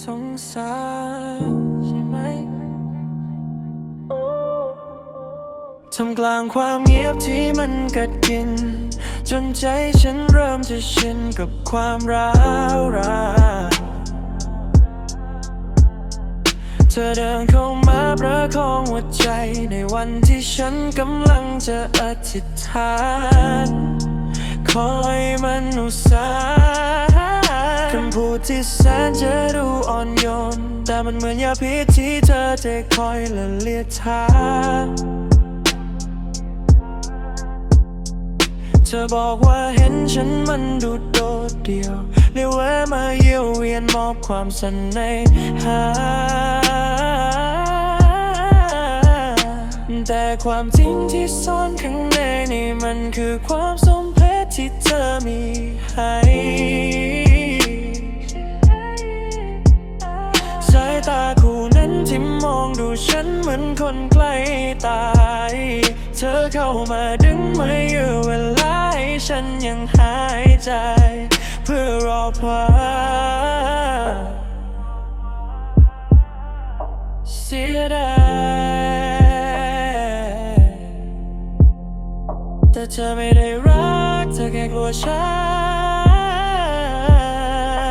สงสารใช่ไหมทำกลางความเงียบที่มันกัดกิน จนใจฉันเริ่มจะชินกับความร้าวรานเธอเดินเข้ามาประคองหัวใจในวันที่ฉันกำลังจะอธิษฐาน ที่แสนจะดูอ่อนโยน แต่มันเหมือนยาพิษที่เธอจะคอยละเลียดทาเธอบอกว่าเห็นฉันมันดูโดดเดี่ยวเลยแวะมาเยี่ยวเวียนมอบความสนในหาแต่ความจริงที่ซ่อนข้างในนี่มันคือความสมเพชที่เธอมี ฉันเหมือนคนใกล้ตาย เธอเข้ามาดึงไม่อยู่เวลาฉันยังหายใจ เพื่อรอพาเสียดายแต่เธอไม่ได้รัก เธอแค่กลัวฉั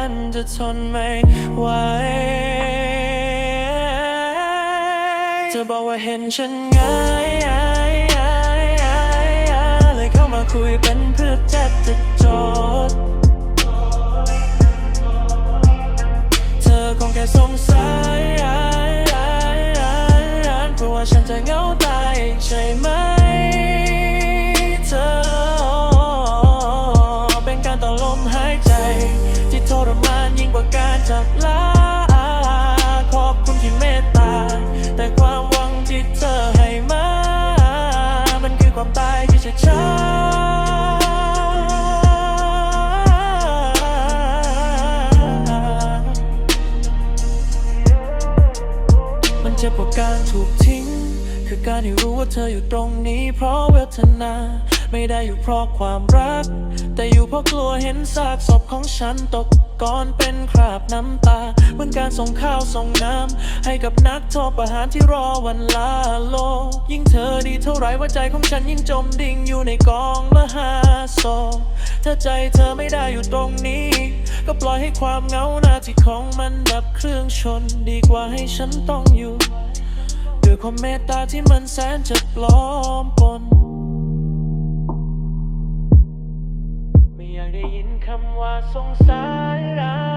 น จะทนไม่ไหว เธอบอกว่าเห็นฉันง่ายเลยเข้ามาคุยเป็นเพื่อแทบจะจดเธอคงแค่สงสัยเพราะว่าฉันจะเหงาตายใช่ไหมเธอ เป็นการต่อลมหายใจ ที่ทรมานยิ่งกว่าการจากลา เจ็บกว่าการถูกทิ้ง คือการที่รู้ว่าเธออยู่ตรงนี้ เพราะเวทนา ไม่ได้อยู่เพราะความรัก แต่อยู่เพราะกลัวเห็นซากศพของฉันตกก่อนเป็นคราบน้ำตา เหมือนการส่งข้าวส่งน้ำให้กับนักโทษประหารที่รอวันลาโลก ยิ่งเธอดีเท่าไรว่าใจของฉันยิ่งจมดิ่งอยู่ในกองมหาโศกถ้าใจเธอไม่ได้อยู่ตรงนี้ ก็ปล่อยให้ความเหงาหน้าที่ของมันดับเครื่องชน ดีกว่าให้ฉันต้องอยู่ด้วยความเมตตาที่มันแสนจะปลอมปนไม่อยากได้ยินคำว่าสงสารา